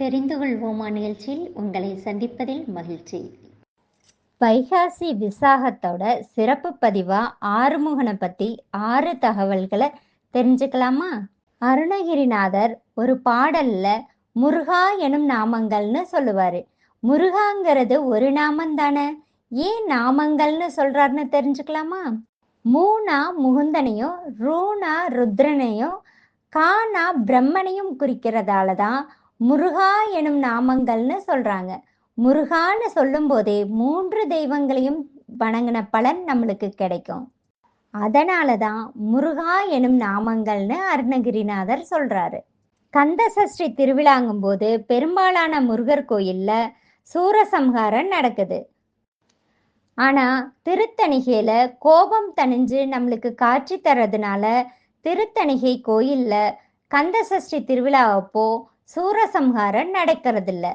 தெரிந்து கொள்வோமா நிகழ்ச்சியில்? உங்களை சந்திப்பதில் மகிழ்ச்சி. வைகாசி விசாகத்தோட சிறப்பு பதிவா ஆறுமுகனை பத்தி ஆறு தகவல்களை தெரிஞ்சுக்கலாமா? அருணகிரிநாதர் ஒரு பாடல்ல முருகா எனும் நாமங்கள்னு சொல்லுவாரு. முருகாங்கிறது ஒரு நாமம் தானே? ஏன் நாமங்கள்னு சொல்றாருன்னு தெரிஞ்சுக்கலாமா? மூணா முகுந்தனையும் ரூணா ருத்ரனையும் கானா பிரம்மனையும் குறிக்கிறதால தான் முருகா எனும் நாமங்கள்னு சொல்றாங்க. முருகான்னு சொல்லும் போதே மூன்று தெய்வங்களையும் வணங்கின பலன் நம்மளுக்கு கிடைக்கும். அதனால தான் முருகா எனும் நாமங்கள்னு அருணகிரிநாதர் சொல்றாரு. கந்த சஷ்டி திருவிழாங்கும் போது பெரும்பாலான முருகர் கோயில்ல சூரசம்ஹாரம் நடக்குது. ஆனா திருத்தணிகையில கோபம் தணிஞ்சு நம்மளுக்கு காட்சி தர்றதுனால திருத்தணிகை கோயில்ல கந்த சஷ்டி திருவிழா அப்போ சூரசம்ஹாரம் நடக்கிறதில்ல.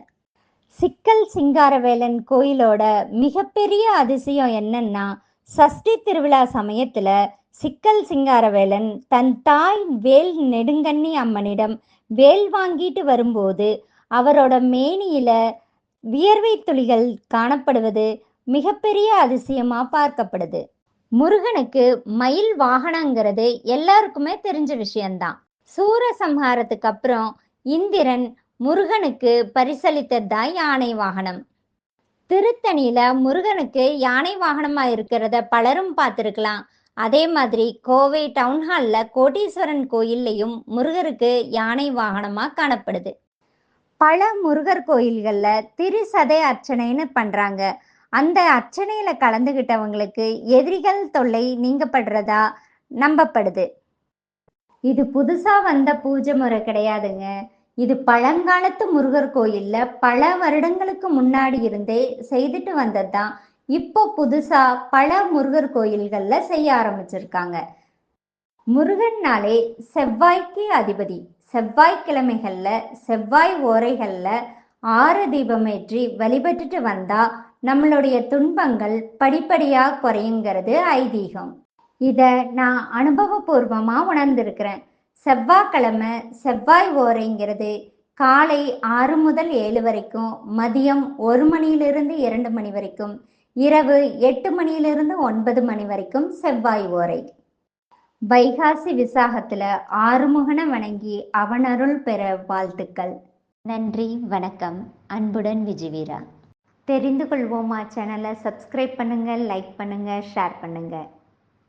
சிக்கல் சிங்காரவேலன் கோயிலோட மிகப்பெரிய அதிசயம் என்னன்னா சஷ்டி திருவிழா சமயத்துல சிக்கல் சிங்காரவேலன் தன் தாய் வேல் நெடுங்கண்ணி அம்மனிடம் வேல் வாங்கிட்டு வரும்போது அவரோட மேனியில வியர்வை துளிகள் காணப்படுவது மிகப்பெரிய அதிசயமா பார்க்கப்படுது. முருகனுக்கு மயில் வாகனங்கிறது எல்லாருக்குமே தெரிஞ்ச விஷயம்தான். சூரசம்ஹாரத்துக்கு அப்புறம் இந்திரன் முருகனுக்கு பரிசளித்ததா யானை வாகனம். திருத்தணியில முருகனுக்கு யானை வாகனமா இருக்கிறத பலரும் பார்த்துருக்கலாம். அதே மாதிரி கோவை டவுன்ஹால்ல கோட்டீஸ்வரன் கோயில்லையும் முருகருக்கு யானை வாகனமா காணப்படுது. பல முருகர் கோயில்கள்ல திரிசதை அர்ச்சனைன்னு பண்றாங்க. அந்த அர்ச்சனையில கலந்துகிட்டவங்களுக்கு எதிரிகள் தொல்லை நீங்கப்படுறதா நம்பப்படுது. இது புதுசா வந்த பூஜை முறை கிடையாதுங்க. இது பழங்காலத்து முருகர் கோயில்ல பல வருடங்களுக்கு முன்னாடி இருந்தே செய்துட்டு வந்ததுதான். இப்போ புதுசா பல முருகர் கோயில்கள்ல செய்ய ஆரம்பிச்சிருக்காங்க. முருகன்னாலே செவ்வாய்க்கு அதிபதி. செவ்வாய்க்கிழமைகள்ல செவ்வாய் ஓரைகள்ல ஆறு தீபமேற்றி வழிபட்டுட்டு வந்தா நம்மளுடைய துன்பங்கள் படிப்படியா குறையுங்கிறது ஐதீகம். இத நான் அனுபவபூர்வமா உணர்ந்திருக்கிறேன். செவ்வாய்க்கிழமை செவ்வாய் ஓரைங்கிறது காலை ஆறு முதல் ஏழு வரைக்கும் மதியம் ஒரு மணியிலிருந்து இரண்டு மணி வரைக்கும் இரவு எட்டு மணியிலிருந்து ஒன்பது மணி வரைக்கும் செவ்வாய் ஓரை. வைகாசி விசாகத்துல ஆறுமுகனை வணங்கி அவனருள் பெற வாழ்த்துக்கள். நன்றி வணக்கம். அன்புடன் விஜயவீரா. தெரிந்து கொள்வோமா. சேனலை சப்ஸ்கிரைப் பண்ணுங்க லைக் பண்ணுங்க ஷேர்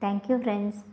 Thank you friends.